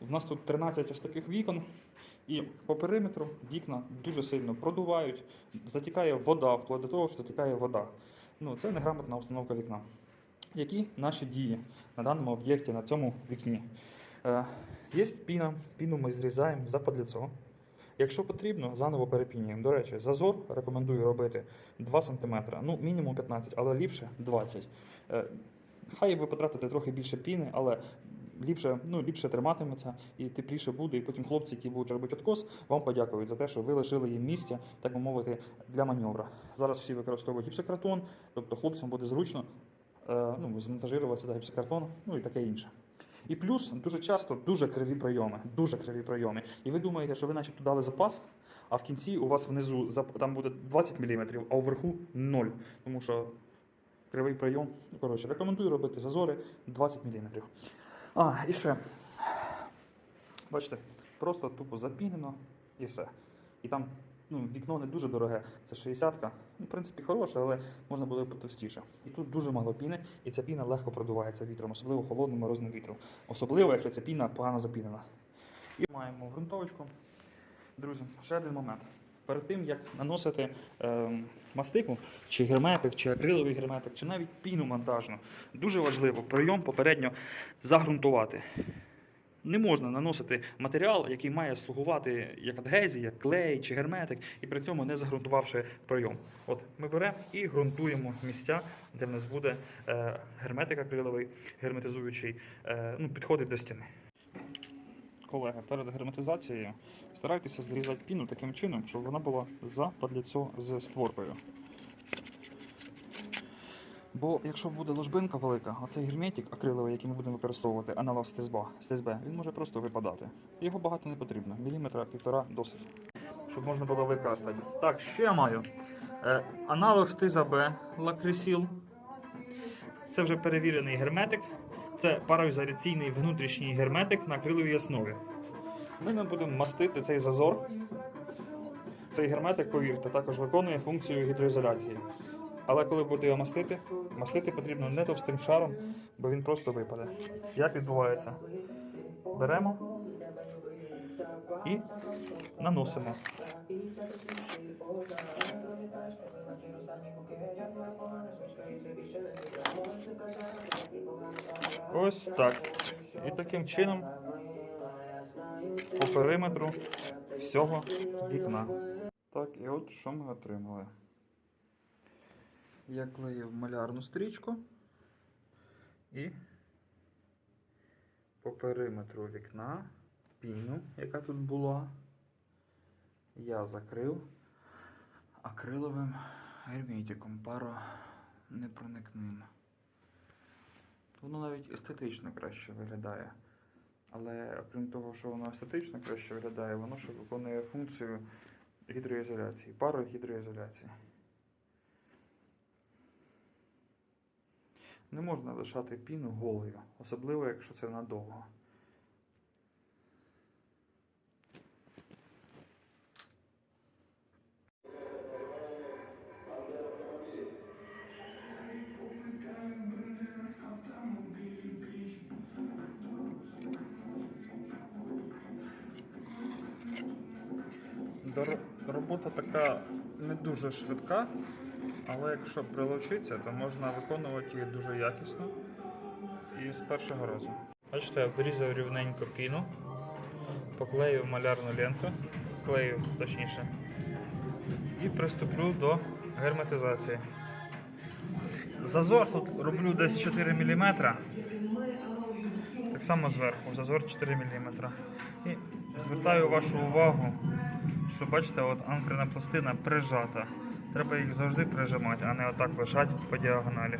У нас тут 13 ось таких вікон, і по периметру вікна дуже сильно продувають, затікає вода, вплоть до того, що затікає вода. Ну, це неграмотна установка вікна. Які наші дії на даному об'єкті, на цьому вікні? Е, є піна, піну ми зрізаємо за подліцо. Якщо потрібно, заново перепінюємо. До речі, зазор рекомендую робити 2 см, ну мінімум 15, але ліпше 20. Е, Хай ви потратите трохи більше піни, але ліпше, ну, ліпше триматиметься і тепліше буде. І потім хлопці, які будуть робити откос, вам подякують за те, що ви лишили їм місця, так би мовити, для маневра. Зараз всі використовують гіпсокартон, тобто хлопцям буде зручно е, ну, змонтажувати сюди гіпсокартон, ну і таке інше. І плюс дуже часто дуже криві прийоми, дуже криві прийоми. І ви думаєте, що ви начебто дали запас, а в кінці у вас внизу там буде 20 мм, а вверху 0. Тому що кривий прийом. Ну, коротше, рекомендую робити зазори 20 мм. А, і ще. Бачите, просто тупо запінено і все. І там ну, вікно не дуже дороге, це 60-ка. Ну, в принципі, хороше, але можна було б потовстіше. І тут дуже мало піни, і ця піна легко продувається вітром, особливо холодним морозним вітром. Особливо, якщо ця піна погано запінена. І маємо ґрунтовочку. Друзі, ще один момент. Перед тим, як наносити ем, мастику, чи герметик, чи акриловий герметик, чи навіть піну монтажну, дуже важливо прийом попередньо загрунтувати. Не можна наносити матеріал, який має слугувати як адгезія, клей чи герметик, і при цьому не загрунтувавши прийом. От ми беремо і ґрунтуємо місця, де в нас буде е, герметик акриловий, герметизуючий, е, ну, підходить до стіни. Колеги, перед герметизацією старайтеся зрізати піну таким чином, щоб вона була за падліцо з створкою. Бо якщо буде ложбинка велика, оцей герметик акриловий, який ми будемо використовувати, аналог стезба, стезбе, він може просто випадати. Його багато не потрібно. Міліметра півтора досить. Щоб можна було використати. Так, що я маю? Е, аналог стиза Б лакрисіл. Це вже перевірений герметик. Це пароізоляційний внутрішній герметик на акриловій основі. Ми не будемо мастити цей зазор. Цей герметик, повірте, також виконує функцію гідроізоляції. Але коли будете його мастити, мастити потрібно не товстим шаром, бо він просто випаде. Як відбувається? Беремо і наносимо. Ось так. І таким чином по периметру всього вікна. Так, і от що ми отримали. Я клеїв малярну стрічку і по периметру вікна піну, яка тут була, я закрив акриловим герметиком паронепроникним. Воно навіть естетично краще виглядає. Але окрім того, що воно естетично краще виглядає, воно ще виконує функцію гідроізоляції, пару гідроізоляції. Не можна лишати піну голою, особливо якщо це надовго. Робота така не дуже швидка, але якщо прилучитися, то можна виконувати її дуже якісно і з першого разу. Бачите, я обрізав рівненько піну, поклеїв малярну ленту, клею точніше, і приступлю до герметизації. Зазор тут роблю десь 4 мм. Так само зверху, зазор 4 мм. І звертаю вашу увагу, що бачите, от анкерна пластина прижата. Треба їх завжди прижимати, а не отак лишати по діагоналі.